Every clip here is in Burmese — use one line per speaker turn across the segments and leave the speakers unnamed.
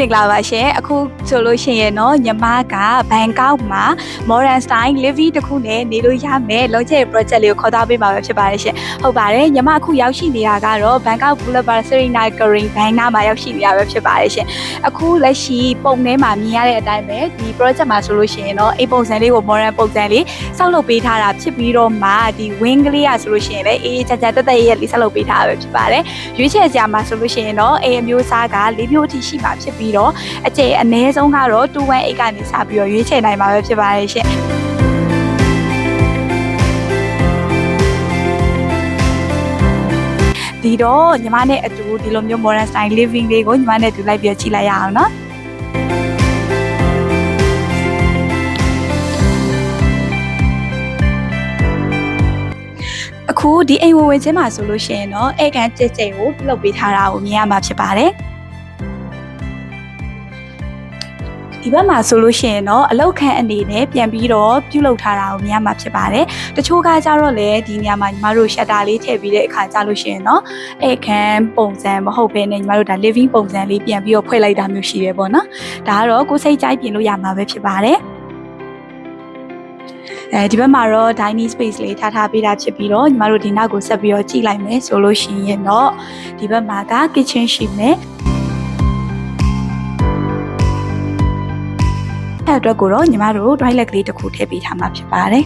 မင်္ဂလာပါရှင်အခုဆိုလို့ရှိရင်တော့ညီမကဘန်ကောက်မှာ modern style living တစ်ခုနဲ့နေလို့ရမယ် launch project လေးကိုခေါ်သွားပေးမှာပဲဖြစ်ပါတယ်ရှင်ဟုတ်ပါတယ်ညီမအခုရောက်ရှိနေတာကတော့ Bangkok Boulevard Serena Green ဘန်နာမှာရောက်ရှိနေတာပဲဖြစ်ပါတယ်ရှင်အခုလက်ရှိပုံထဲမှာမြင်ရတဲ့အတိုင်းပဲဒီ project မှာဆိုလို့ရှိရင်တော့အိမ်ပုံစံလေးကို modern ပုံစံလေးစောက်လုပ်ပေးထားတာဖြစ်ပြီးတော့မှဒီ wing ကလေးอ่ะဆိုလို့ရှိရင်လည်းအေးအေးချာချာတက်တက်ရဲ့လေးစောက်လုပ်ပေးထားတာပဲဖြစ်ပါတယ်ရွေးချယ်ကြမှာဆိုလို့ရှိရင်တော့အိမ်အမျိုးအစားက၄မျိုးအထိရှိမှာဖြစ်ပြီးတော့အကျယ်အနည်းဆုံးကတော့218ကနေစပြီးတော့ရွေးချယ်နိုင်မှာပဲဖြစ်ပါတယ်ရှင်ဒီတော့ညီမနဲ့အတူဒီလိုမျိုး modern style living လေးကိုညီမနဲ့အတူလိုက်ပြီးတော့ကြည့်လိုက်ရအောင်နော်အခုဒီအိမ်ဝင်ဝင်ချင်းမှာဆိုလို့ရှိရင်တော့အဲ့ကန်ကြက်ကြက်ကိုပြုလုပ်ပေးထားတာကိုမြင်ရမှာဖြစ်ပါတယ် ဒီဘက်မှာဆိုလို့ရှိရင်တော့အလောက်ခန့်အနေနဲ့ပြန်ပြီးတော့ပြုလုပ်ထားတာကိုမြင်ရမှာဖြစ်ပါတယ်။တချို့ကကြတော့လေဒီနေရာမှာညီမတို့ shutter လေးထည့်ပြီးတဲ့အခါကြလို့ရှိရင်တော့အဲ့ခန်းပုံစံမဟုတ်ဘဲနဲ့ညီမတို့ဒါ living ပုံစံလေးပြန်ပြီးတော့ဖွဲ့လိုက်တာမျိုးရှိတယ်ပေါ့နော်။ဒါကတော့ကိုယ်စိတ်ကြိုက်ပြင်လို့ရမှာပဲဖြစ်ပါတယ်။အဲဒီဘက်မှာတော့ dining space လေးထားထားပေးတာဖြစ်ပြီးတော့ညီမတို့ဒီနောက်ကိုဆက်ပြီးတော့ကြည့်လိုက်မယ်ဆိုလို့ရှိရင်တော့ဒီဘက်မှာက kitchen ရှိမယ် အဲ့အတွက်ကိုတော့ညီမတို့ toilet ကလေးတစ်ခုထည့်ပေးထားမှာဖြစ်ပါတယ်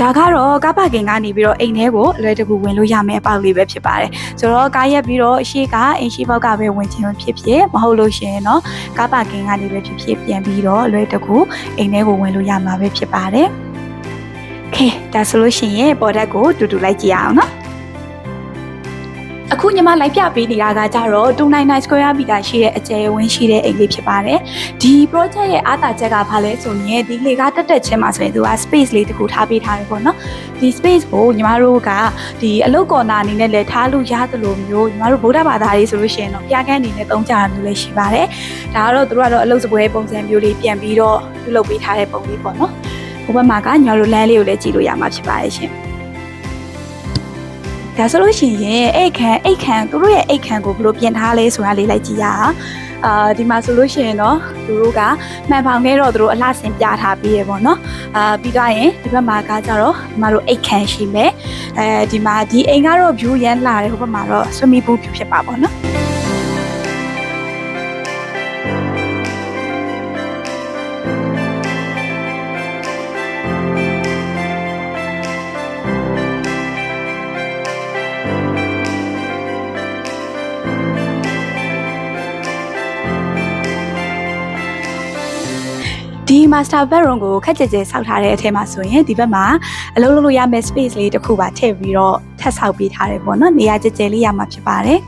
ဒါကတော့ကားပါကင်ကနေပြီးတော့အိမ်ထဲကိုအလွယ်တကူဝင်လို့ရမယ့်အပေါက်လေးပဲဖြစ်ပါတယ်ဆိုတော့ကားရက်ပြီးတော့အရှိကအိမ်ရှိဘောက်ကပဲဝင်ခြင်းဖြစ်ဖြစ်မဟုတ်လို့ရှိရင်တော့ကားပါကင်ကနေပဲဖြစ်ဖြစ်ပြန်ပြီးတော့အလွယ်တကူအိမ်ထဲကိုဝင်လို့ရမှာပဲဖြစ်ပါတယ်โอเคဒါဆိုလို့ရှိရင်ပေါ်ဓာတ်ကိုတူတူလိုက်ကြည့်အောင်နော် အခုညီမလိုက်ပြပေးနေတာကကြတော့299 square meter ရှိတဲ့အကျယ်ဝန်းရှိတဲ့အိမ်လေးဖြစ်ပါတယ်။ဒီ project ရဲ့အားသာချက်ကဘာလဲဆိုရင်ဒီလေကားတက်တက်ချင်းမှာဆိုရင်သူက space လေးတစ်ခုထားပေးထားတယ်ပေါ့နော်။ဒီ space ကိုညီမတို့ကဒီအလုတ်ကော်နာအနေနဲ့လည်းထားလို့ရသလိုမျိုးညီမတို့ဗုဒ္ဓဘာသာရေးဆိုလို့ရှိရင်တော့ပြကန်းအနေနဲ့သုံးကြတာမျိုးလည်းရှိပါတယ်။ဒါကတော့သူတို့ကတော့အလုတ်စပွဲပုံစံမျိုးလေးပြန်ပြီးတော့ပြုလုပ်ပေးထားတဲ့ပုံလေးပေါ့နော်။ဟိုဘက်မှာကညီမတို့လမ်းလေးကိုလည်းကြည့်လို့ရမှာဖြစ်ပါတယ်ရှင်။ ဒါဆိုလို့ရှိရင်အိတ်ခမ်းအိတ်ခမ်းသူတို့ရဲ့အိတ်ခမ်းကိုဘယ်လိုပြင်ထားလဲဆိုတာလေးလိုက်ကြည့်ရအောင်အာဒီမှာဆိုလို့ရှိရင်တော့သူတို့ကမှန်ပေါင်နဲ့တော့သူတို့အလှဆင်ပြထားပြီးရပေါ့နော်အာပြီးတော့ရင်ဒီဘက်မှာကကြတော့ဒီမှာတို့အိတ်ခမ်းရှိမယ်အဲဒီမှာဒီအိမ်ကတော့ view ရမ်းလာတယ်ဟိုဘက်မှာတော့ swimming pool view ဖြစ်ပါပေါ့နော် ဒီ master bedroom ကိုခက်ကြဲကြဲဆောက်ထားတဲ့အထဲမှာဆိုရင်ဒီဘက်မှာအလုပ်လုပ်လို့ရမယ့် space လေးတစ်ခုပါထည့်ပြီးတော့ထပ်ဆောက်ပေးထားတယ်ပေါ့နော်နေရာကြဲကြဲလေးရမှာဖြစ်ပါတယ်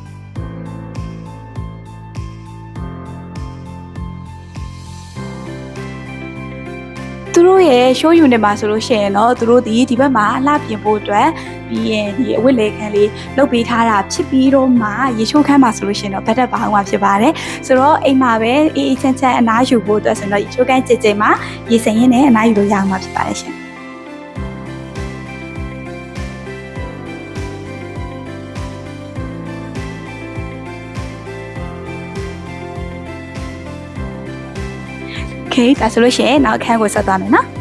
ရဲ့ show unit မှာဆိုလို့ရှိရင်တော့သူတို့ဒီဒီဘက်မှာလှပြင်ဖို့အတွက်ပြီးရင်ဒီအဝတ်လေခန်းလေးလုပ်ပေးထားတာဖြစ်ပြီးတော့မှရေချိုးခန်းမှာဆိုလို့ရှိရင်တော့ဗတ်တက်ပါအောင်မှာဖြစ်ပါတယ်ဆိုတော့အိမ်မှာပဲအေးအေးချမ်းချမ်းအနားယူဖို့အတွက်ဆိုတော့ရေချိုးခန်းကြည်ကြည်မှာရေစိမ်ရင်းနဲ့အနားယူလို့ရအောင်မှာဖြစ်ပါတယ်ရှင်โอเคဒါဆိုလို့ရှိရင်နောက်အခန်းကိုဆက်သွားမယ်နော်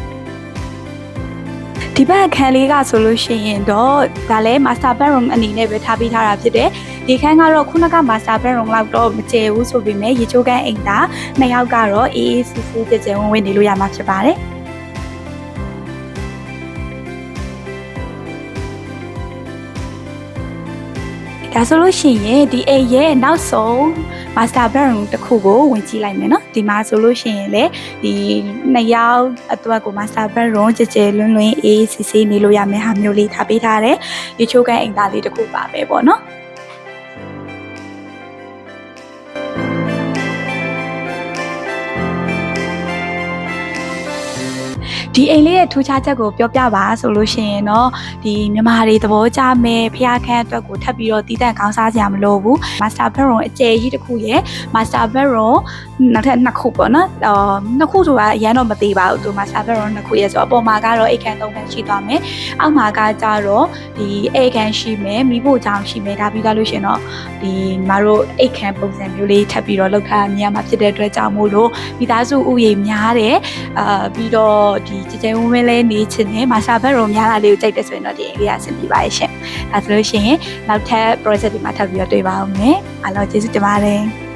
ဒီဘက်အခန်းလေးကဆိုလို့ရှိရင်တော့ဒါလည်း master bedroom အနေနဲ့ပဲထားပေးထားတာဖြစ်တယ်ဒီခန်းကတော့ခုနက master bedroom လောက်တော့မကျယ်ဘူးဆိုပေမဲ့ရေချိုးခန်းအိမ်သားနှစ်ယောက်ကတော့အေးအေးဆေးဆေးကြည်ကြည်ဝန်းဝန်းနေလို့ရမှာဖြစ်ပါတယ် ဒါဆိုလို့ရှိရင်ဒီအိမ်ရဲ့နောက်ဆုံး master bedroom တစ်ခုကိုဝင်ကြည့်လိုက်မယ်နော်ဒီမှာဆိုလို့ရှိရင်လေဒီနှစ်ယောက်အတွက်ကို master bedroom ကြည်ကြည်လွန်းလွန်းအေးဆေးဆေးနေလို့ရမယ့်ဟာမျိုးလေးထားပေးထားတယ်ရေချိုးခန်းအိမ်သားလေးတစ်ခုပါပဲပေါ့နော် ဒဒီအိမ်လေးရဲ့ထူးခြားချက်ကိုပြောပြပါဆိုလို့ရှိရင်တော့ဒီမြန်မာတွေသဘောကျမဲ့ဖျားခန့်အတွက်ကိုထပ်ပြီးတော့တည်တံ့ခေါင်းစားစရာမလိုဘူး master bedroom အကျယ်ကြီးတစ်ခုရယ် master bedroom နောက်ထပ်နှစ်ခုပေါ့နော်အော်နှစ်ခုဆိုတာအရန်တော့မသေးပါဘူးသူ master bedroom နှစ်ခုရယ်ဆိုတော့အပေါ်မှာကတော့အိတ်ခမ်းသုံးခမ်းရှိသွားမယ်အောက်မှာကကြတော့ဒီအိတ်ခမ်းရှိမယ်မိဖို့ချောင်းရှိမယ်ဒါပြီးသွားလို့ရှိရင်တော့ဒီညီမတို့အိတ်ခမ်းပုံစံမျိုးလေးထပ်ပြီးတော့လောက်ထားမြင်ရမှာဖြစ်တဲ့အတွက်ကြောင့်မို့လို့မိသားစုဥယေများတယ်အာပြီးတော့ဒီကြကြဝင်းဝင်းလေးနေချင်တယ် master bedroom များလာလေးကိုကြိုက်တယ်ဆိုရင်တော့ဒီအိမ်လေးကအဆင်ပြေပါရဲ့ရှင်ဒါဆိုလို့ရှိရင်နောက်ထပ် project ဒီမှာထပ်ပြီးတော့တွေ့ပါအောင်မယ်အားလုံးကျေးဇူးတင်ပါတယ်